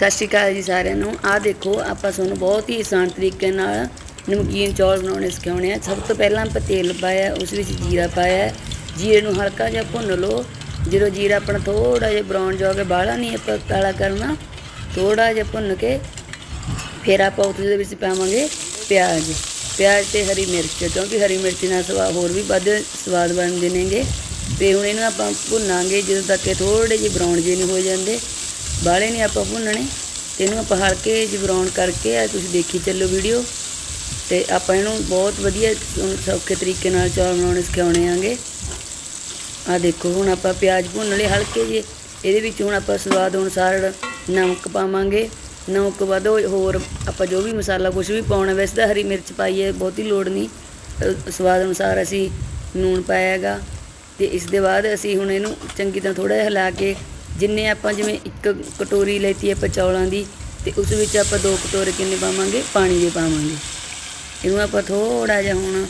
ਸਤਿ ਸ਼੍ਰੀ ਅਕਾਲ ਜੀ ਸਾਰਿਆਂ ਨੂੰ। ਆਹ ਦੇਖੋ, ਆਪਾਂ ਤੁਹਾਨੂੰ ਬਹੁਤ ਹੀ ਆਸਾਨ ਤਰੀਕੇ ਨਾਲ ਨਮਕੀਨ ਚੌਲ ਬਣਾਉਣੇ, ਸਿਖਾਉਣੇ ਆ। ਸਭ ਤੋਂ ਪਹਿਲਾਂ ਆਪਾਂ ਤੇਲ ਪਾਇਆ, ਉਸ ਵਿੱਚ ਜੀਰਾ ਪਾਇਆ। ਜੀਰੇ ਨੂੰ ਹਲਕਾ ਜਿਹਾ ਭੁੰਨ ਲਓ। ਜਦੋਂ ਜੀਰਾ ਆਪਣਾ ਥੋੜਾ ਜਿਹਾ ਬਰਾਊਨ ਜਿਹਾ ਕੇ ਬਾਹਲਾ ਨਹੀਂ ਆਪਾਂ ਕਾਲਾ ਕਰਨਾ ਥੋੜਾ ਜਿਹਾ ਭੁੰਨ ਕੇ ਫਿਰ ਆਪਾਂ ਉਸ ਦੇ ਵਿੱਚ ਪਾਵਾਂਗੇ ਪਿਆਜ਼। ਪਿਆਜ਼ ਤੇ ਹਰੀ ਮਿਰਚ, ਕਿਉਂਕਿ ਹਰੀ ਮਿਰਚ ਨਾਲ ਸਵਾਦ ਹੋਰ ਵੀ ਵੱਧ ਸਵਾਦ ਬਣਦੇ ਨੇਗੇ। ਤੇ ਹੁਣ ਇਹਨੂੰ ਆਪਾਂ ਭੁੰਨਾਂਗੇ, ਜਦੋਂ ਤੱਕ ਇਹ ਥੋੜੇ ਜਿਹੇ ਬਰਾਊਨ ਜਿਹੇ ਨਹੀਂ ਹੋ ਜਾਂਦੇ। ਬਾਹਲੇ ਨਹੀਂ ਆਪਾਂ ਭੁੰਨਣੇ ਤੇ ਇਹਨੂੰ ਆਪਾਂ ਹਲਕੇ ਜਿਹੇ ਕਰਕੇ ਆ ਤੁਸੀਂ ਦੇਖੀ ਚੱਲੋ ਵੀਡੀਓ। ਤੇ ਆਪਾਂ ਇਹਨੂੰ ਬਹੁਤ ਵਧੀਆ ਸੌਖੇ ਤਰੀਕੇ ਨਾਲ ਚੌਲ ਬਣਾਉਣੇ, ਸਿਖਾਉਣੇ ਆਂਗੇ। ਆ ਦੇਖੋ, ਹੁਣ ਆਪਾਂ ਪਿਆਜ਼ ਭੁੰਨ ਲਏ ਹਲਕੇ ਜਿਹੇ। ਇਹਦੇ ਵਿੱਚ ਹੁਣ ਆਪਾਂ ਸਵਾਦ ਅਨੁਸਾਰ ਨਮਕ ਪਾਵਾਂਗੇ। ਨਮਕ ਬਾਅਦ ਹੋਰ ਆਪਾਂ ਜੋ ਵੀ ਮਸਾਲਾ ਕੁਝ ਵੀ ਪਾਉਣਾ, ਵੈਸੇ ਤਾਂ ਹਰੀ ਮਿਰਚ ਪਾਈਏ ਬਹੁਤੀ ਲੋੜ ਨਹੀਂ। ਸਵਾਦ ਅਨੁਸਾਰ ਅਸੀਂ ਨੂਣ ਪਾਇਆ ਹੈਗਾ। ਤੇ ਇਸ ਦੇ ਬਾਅਦ ਅਸੀਂ ਹੁਣ ਇਹਨੂੰ ਚੰਗੀ ਤਰ੍ਹਾਂ ਥੋੜਾ ਜਿਹਾ ਹਿਲਾ ਕੇ ਜਿੰਨੇ ਆਪਾਂ ਜਿਵੇਂ ਇੱਕ ਕਟੋਰੀ ਲੈਤੀ ਆਪਾਂ ਚੌਲਾਂ ਦੀ ਤੇ ਉਸ ਵਿੱਚ ਆਪਾਂ ਦੋ ਕਟੋਰੇ ਕਿੰਨੇ ਪਾਵਾਂਗੇ? ਪਾਣੀ ਦੇ ਪਾਵਾਂਗੇ। ਇਹਨੂੰ ਆਪਾਂ ਥੋੜਾ ਜਿਹਾ ਹੁਣ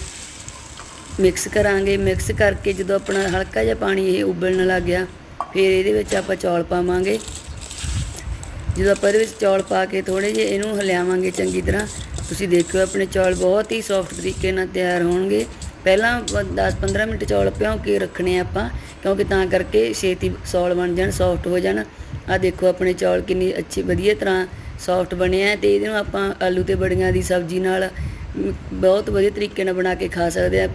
ਮਿਕਸ ਕਰਾਂਗੇ। ਮਿਕਸ ਕਰਕੇ ਜਦੋਂ ਆਪਣਾ ਹਲਕਾ ਜਿਹਾ ਪਾਣੀ ਇਹ ਉਬਲਣ ਲੱਗ ਗਿਆ, ਫਿਰ ਇਹਦੇ ਵਿੱਚ ਆਪਾਂ ਚੌਲ ਪਾਵਾਂਗੇ। ਜਦੋਂ ਆਪਾਂ ਇਹਦੇ ਵਿੱਚ ਚੌਲ ਪਾ ਕੇ ਥੋੜੇ ਜਿਹੇ ਇਹਨੂੰ ਹਿਲਾਵਾਂਗੇ ਚੰਗੀ ਤਰ੍ਹਾਂ, ਤੁਸੀਂ ਦੇਖਿਓ ਆਪਣੇ ਚੌਲ ਬਹੁਤ ਹੀ ਸੌਫਟ ਤਰੀਕੇ ਨਾਲ ਤਿਆਰ ਹੋਣਗੇ। ਪਹਿਲਾਂ 10-15 ਮਿੰਟ ਚੌਲ ਭਿਉਂ ਕੇ ਰੱਖਣੇ ਆ ਆਪਾਂ, ਕਿਉਂਕਿ ਤਾਂ ਕਰਕੇ ਛੇਤੀ ਸੌਲ ਬਣ ਜਾਣ ਸੌਫਟ ਹੋ ਜਾਣ। ਆ ਦੇਖੋ ਆਪਣੇ ਚੌਲ ਕਿੰਨੀ ਅੱਛੀ ਵਧੀਆ ਤਰ੍ਹਾਂ ਸੌਫਟ ਬਣਿਆ ਆ ਤੇ ਇਹਨੂੰ ਆਪਾਂ ਆਲੂ ਤੇ ਬੜੀਆਂ ਦੀ ਸਬਜ਼ੀ ਨਾਲ ਬਹੁਤ ਵਧੀਆ ਤਰੀਕੇ ਨਾਲ ਬਣਾ ਕੇ ਖਾ ਸਕਦੇ ਆ ਪਿਆ